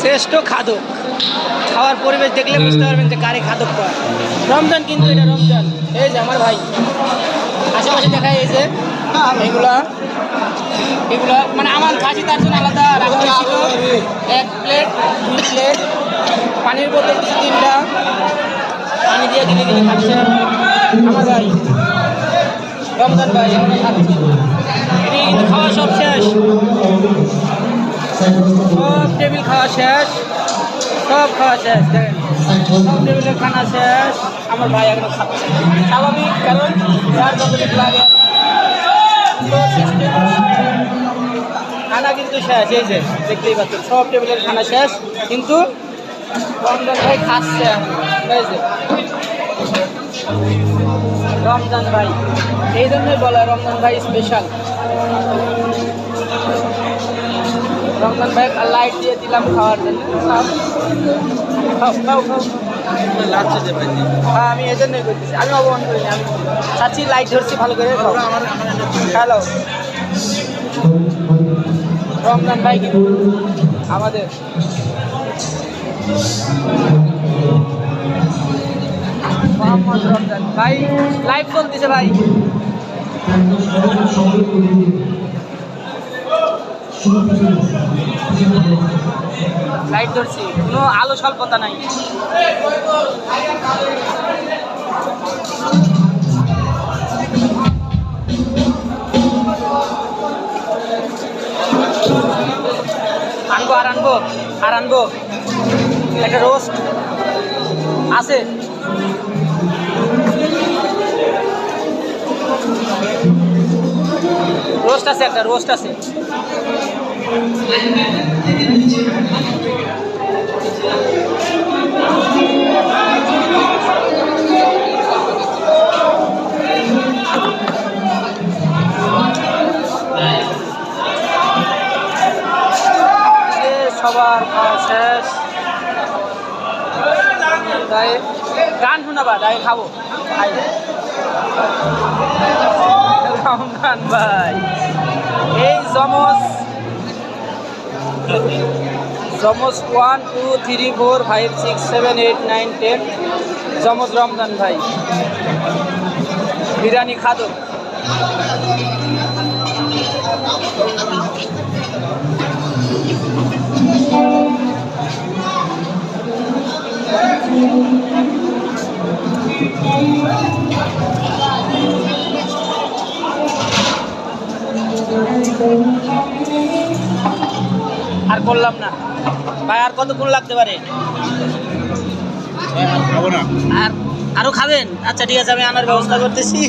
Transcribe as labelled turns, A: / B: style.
A: শ্রেষ্ঠ খাদক। খাওয়ার পরিবেশ দেখলে বুঝতে পারবেন যে কারে খাদক কয়। রমজান কিন্তু এটা রমজান। এই যে আমার ভাই। আশেপাশে দেখা এই যে এগুলা। এগুলা মানে আমার খাসি তার জন্য আলাদা রাখা হয়েছিল। এক প্লেট দুই প্লেট পানির বোতল দিচ্ছে তিনটা। পানি দিয়ে গিলে গিলে খাচ্ছে। আমার ভাই। রমজান ভাই আমরা খাচ্ছি এদিকে কিন্তু খাওয়া সব শেষ। সব টেবিল খাওয়া শেষ, সব খাওয়া শেষ, দেখেন। সব টেবিলের খানা শেষ, আমার ভাই এখনও খাচ্ছে। স্বাভাবিক, কারণ যার যতটুকু লাগে। খানা কিন্তু শেষ, এই যে, দেখতেই পাচ্ছেন, সব টেবিলের খানা শেষ, কিন্তু রমজান ভাই খাচ্ছে এই যে। রমজান ভাই, এই জন্যই বলা রমজান ভাই স্পেশাল রমজান ভাই লাইট দিয়ে দিলাম খাওয়ার জন্য। খাও। খাও খাও হ্যাঁ আমি এই জন্যই করতেছি আমি অবমান করিনি, আমি চাচ্ছি লাইট ধরছি, ভালো করে হ্যালো রমজান ভাই কিন্তু আমাদের। মোহাম্মদ রমজান ভাই লাইভ চলতেছে ভাই। লাইট ধরছি। কোনো আলো স্বল্পতা নাই। আনব, আর আনব আর আনব। একটা রোস্ট আছে। রোস্ট আছে, একটা রোস্ট আছে। সবার খাওয়া শেষ। তাই গান শোনাবা তাই খাব। রমজান ভাই। এই জমজ জমজ one, two, three, four, five, six, seven, eight, nine, ten. জমজ রমজান ভাই। বিরিয়ানি খাদক আর করলাম না। ভাই আর কতক্ষণ লাগতে পারে? আর আরও খাবেন? আচ্ছা ঠিক আছে আমি আনার ব্যবস্থা করতেছি।